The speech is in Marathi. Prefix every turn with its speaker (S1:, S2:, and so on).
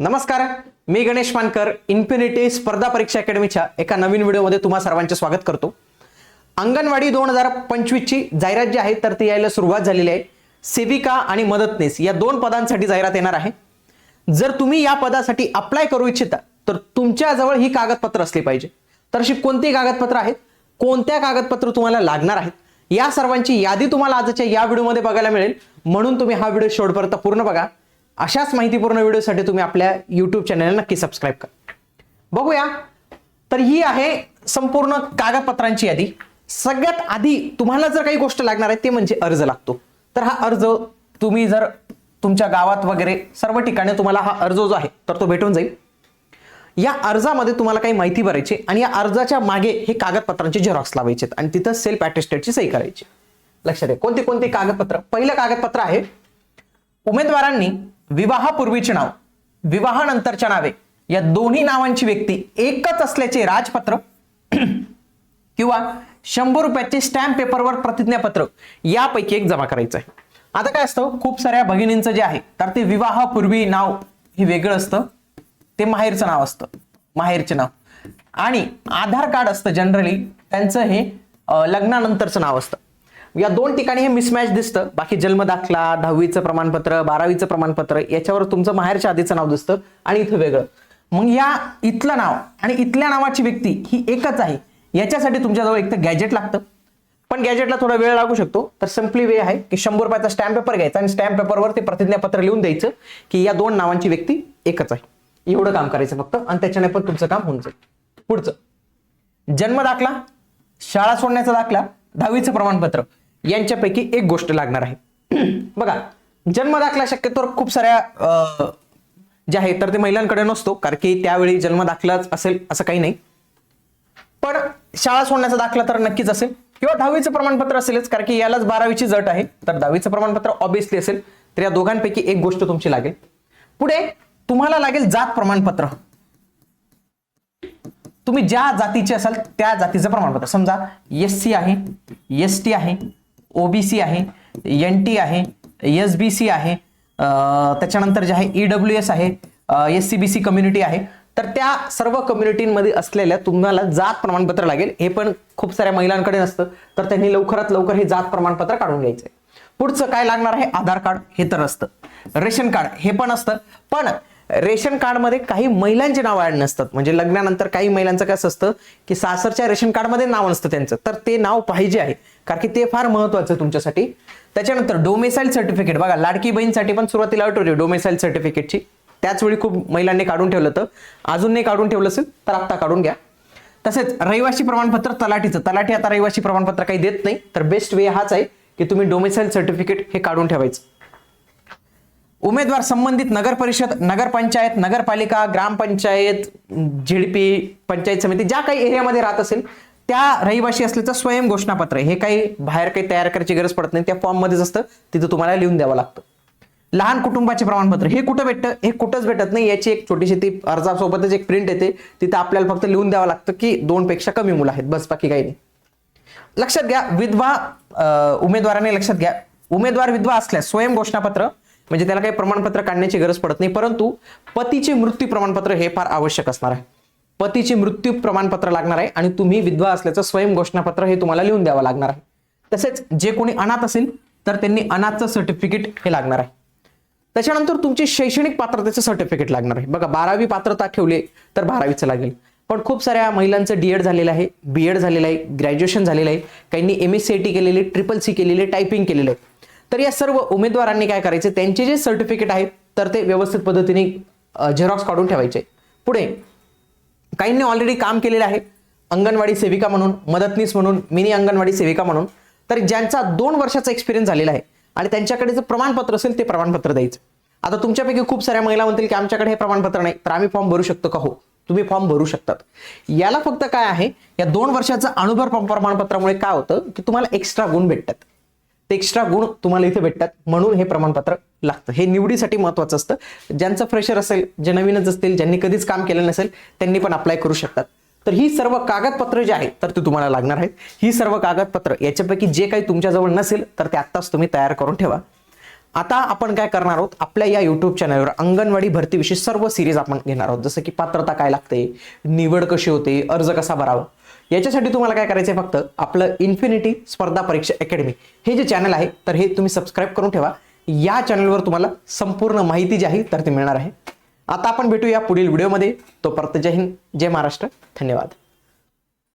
S1: नमस्कार मी गणेश मानकर इन्फिनिटी स्पर्धा परीक्षा अकॅडमीच्या एका नवीन व्हिडिओमध्ये तुम्हा सर्वांचे स्वागत करतो. अंगणवाडी दोन हजार पंचवीसची जाहिरात जी आहे तर ती यायला सुरुवात झालेली आहे. सेविका आणि मदतनीस या दोन पदांसाठी जाहिरात येणार आहे. जर तुम्ही या पदासाठी अप्लाय करू इच्छिता तर तुमच्याजवळ ही कागदपत्र असली पाहिजे. तर अशी कोणती कागदपत्र आहेत? कोणत्या कागदपत्र तुम्हाला लागणार आहेत? या सर्वांची यादी तुम्हाला आजच्या या व्हिडिओमध्ये बघायला मिळेल. म्हणून तुम्ही हा व्हिडिओ शेवटपर्यंत पूर्ण बघा. अशाच माहितीपूर्ण व्हिडिओसाठी तुम्ही आपल्या यूट्यूब चॅनलला नक्की सबस्क्राईब करा. बघूया. तर ही आहे संपूर्ण कागदपत्रांची यादी. सगळ्यात आधी तुम्हाला जर काही गोष्ट लागणार आहे ते म्हणजे अर्ज लागतो. तर हा अर्ज तुम्ही जर तुमच्या गावात वगैरे सर्व ठिकाणी तुम्हाला हा अर्ज जो आहे तर तो भेटून जाईल. या अर्जामध्ये तुम्हाला काही माहिती भरायची आणि या अर्जाच्या मागे हे कागदपत्रांचे झेरॉक्स लावायचे आणि तिथं सेल्फ अटेस्टेडची सही करायची लक्षात आहे कोणते कोणते कागदपत्र? पहिलं कागदपत्र आहे उमेदवारांनी विवाहापूर्वीचे नाव विवाहानंतरच्या नावे या दोन्ही नावांची व्यक्ती एकच असल्याचे राजपत्र किंवा शंभर रुपयाचे स्टॅम्प पेपरवर प्रतिज्ञापत्र यापैकी एक जमा करायचं आहे आता काय असतं खूप साऱ्या भगिनींचं जे आहे तर ते विवाहापूर्वी नाव हे वेगळं असतं ते माहेरचं नाव असतं माहेरचे नाव. आणि आधार कार्ड असतं जनरली त्यांचं हे लग्नानंतरचं नाव असतं. या दोन ठिकाणी हे मिसमॅच दिसतं. बाकी जन्म दाखला दहावीचं प्रमाणपत्र बारावीचं प्रमाणपत्र याच्यावर तुमचं माहेरच्या आधीचं नाव दिसतं आणि इथं वेगळं. मग या इथलं नाव आणि इथल्या नावाची व्यक्ती ही एकच आहे. याच्यासाठी तुमच्याजवळ एक तर गॅजेट लागतं. पण गॅजेटला थोडा वेळ लागू शकतो. तर सिम्पली वे आहे की शंभर रुपयाचा स्टॅम्प पेपर घ्यायचा आणि स्टॅम्प पेपरवर ते प्रतिज्ञापत्र लिहून द्यायचं की या दोन नावांची व्यक्ती एकच आहे. एवढं काम करायचं फक्त आणि त्याच्याने पण तुमचं काम होऊन जाईल. पुढचं. जन्म दाखला शाळा सोडण्याचा दाखला दहावीचं प्रमाणपत्र. यांच्यापैकी एक गोष्ट लागणार आहे. बघा जन्म दाखला शक्यतो खूप साऱ्या जे आहे तर ते महिलांकडे नसतो कारण की त्यावेळी जन्म दाखलाच असेल असं काही नाही. पण शाळा सोडण्याचा दाखला तर नक्कीच असेल. किंवा दहावीचं प्रमाणपत्र असेलच कारण की यालाच बारावीची जट आहे. तर दहावीचं प्रमाणपत्र ऑब्विसली असेल. तर या दोघांपैकी एक गोष्ट तुमची लागेल. पुढे तुम्हाला लागेल जात प्रमाणपत्र. तुम्ही ज्या जातीचे असाल त्या जातीचं प्रमाणपत्र. समजा एस सी आहे एस टी आहे ओबीसी आहे एन टी आहे एस बी सी आहे त्याच्यानंतर जे आहे ईडब्ल्यू एस आहे S C B C community आहे. तर त्या सर्व कम्युनिटीमध्ये असलेल्या तुम्हाला जात प्रमाणपत्र लागेल. हे पण खूप साऱ्या महिलांकडे नसतं. तर त्यांनी लवकरात लवकर हे जात प्रमाणपत्र काढून घ्यायचंय. पुढचं काय लागणार आहे? आधार कार्ड हे तर असतं. रेशन कार्ड हे पण असतं. पण रेशन कार्डमध्ये काही महिलांचे नाव ऍड नसतात. म्हणजे लग्नानंतर काही महिलांचं कसं असतं की सासरच्या रेशन कार्डमध्ये नाव नसतं त्यांचं. तर ते नाव पाहिजे आहे. कारण की ते फार महत्वाचं आहे तुमच्यासाठी. त्याच्यानंतर डोमेसाईल सर्टिफिकेट बघा लाडकी बहीणसाठी पण सुरुवातीला अट होती डोमेसाईल सर्टिफिकेटची त्याच वेळी खूप महिलांनी काढून ठेवलं तर अजून नाही काढून ठेवलं असेल तर आत्ता काढून घ्या. तसेच रहिवासी प्रमाणपत्र तलाठीचं. तलाठी आता रहिवासी प्रमाणपत्र काही देत नाही. तर बेस्ट वे हाच आहे की तुम्ही डोमेसाईल सर्टिफिकेट हे काढून ठेवायचं. उमेदवार संबंधित नगर परिषद नगरपंचायत नगरपालिका ग्रामपंचायत झिडपी पंचायत समिती ज्या काही एरियामध्ये राहत असेल त्या रहिवाशी असल्याचं स्वयं घोषणापत्र हे काही बाहेर काही तयार करायची गरज पडत नाही. त्या फॉर्म मध्येच असतं. तिथं तुम्हाला लिहून द्यावं लागतं. लहान कुटुंबाचे प्रमाणपत्र. हे कुठं भेटतं? हे कुठंच भेटत नाही. याची एक छोटीशी ती अर्जासोबतच एक प्रिंट येते. तिथं आपल्याला फक्त लिहून द्यावं लागतं की दोनपेक्षा कमी मुलं आहेत. बस बाकी काही नाही. लक्षात घ्या विधवा उमेदवाराने लक्षात घ्या. उमेदवार विधवा असल्यास स्वयं घोषणापत्र म्हणजे त्याला काही प्रमाणपत्र काढण्याची गरज पडत नाही परंतु पतीचे मृत्यू प्रमाणपत्र हे फार आवश्यक असणार आहे. पतीचे मृत्यू प्रमाणपत्र लागणार आहे आणि तुम्ही विधवा असल्याचं स्वयं घोषणापत्र हे तुम्हाला लिहून द्यावं लागणार आहे. तसेच जे कोणी अनाथ असेल तर त्यांनी अनाथचं सर्टिफिकेट हे लागणार आहे. त्याच्यानंतर तुमची शैक्षणिक पात्रतेचं सर्टिफिकेट लागणार आहे. बघा बारावी पात्रता ठेवले तर बारावीचं लागेल. पण खूप साऱ्या महिलांचं डीएड झालेलं आहे बीएड झालेलं आहे ग्रॅज्युएशन झालेलं आहे. काहींनी M S C I T केलेली ट्रिपल सी केलेली टायपिंग केलेलं आहे. तर या सर्व उमेदवारांनी काय करायचे? त्यांचे जे सर्टिफिकेट आहेत तर ते व्यवस्थित पद्धतीने झेरॉक्स काढून ठेवायचे. पुढे काहींनी ऑलरेडी काम केलेलं आहे. अंगणवाडी सेविका म्हणून मदतनीस म्हणून मिनी अंगणवाडी सेविका म्हणून. तर ज्यांचा दोन वर्षाचा एक्सपिरियन्स झालेला आहे आणि त्यांच्याकडे जर प्रमाणपत्र असेल ते प्रमाणपत्र द्यायचं. आता तुमच्यापैकी खूप साऱ्या महिला म्हणतील की आमच्याकडे हे प्रमाणपत्र नाही. तर आम्ही फॉर्म भरू शकतो का? हो. तुम्ही फॉर्म भरू शकतात. याला फक्त काय आहे? या दोन वर्षाचं अनुभव प्रमाणपत्रामुळे काय होतं? की तुम्हाला एक्स्ट्रा गुण भेटतात. ते एक्स्ट्रा गुण तुम्हाला इथे भेटतात. म्हणून हे प्रमाणपत्र लागतं. हे निवडीसाठी महत्वाचं असतं. ज्यांचं फ्रेशर असेल जे नवीनच असतील ज्यांनी कधीच काम केलं नसेल त्यांनी पण अप्लाय करू शकतात. तर ही सर्व कागदपत्र जे आहेत तर ते तुम्हाला लागणार आहेत. ही सर्व कागदपत्र याच्यापैकी जे काही तुमच्याजवळ नसेल तर ते आत्ताच तुम्ही तयार करून ठेवा. आता आपण काय करणार आहोत? आपल्या या युट्यूब चॅनलवर अंगणवाडी भरतीविषयी सर्व सिरीज आपण घेणार आहोत. जसं की पात्रता काय लागते निवड कशी होते अर्ज कसा भरावा याच्यासाठी तुम्हाला काय करायचं आहे फक्त आपलं इन्फिनिटी स्पर्धा परीक्षा अकॅडमी हे जे चॅनल आहे तर हे तुम्ही सबस्क्राईब करून ठेवा. या चॅनलवर तुम्हाला संपूर्ण माहिती जी आहे तर ती मिळणार आहे. आता आपण भेटूया पुढील व्हिडिओमध्ये तोपर्यंत जय हिंद जय महाराष्ट्र. धन्यवाद.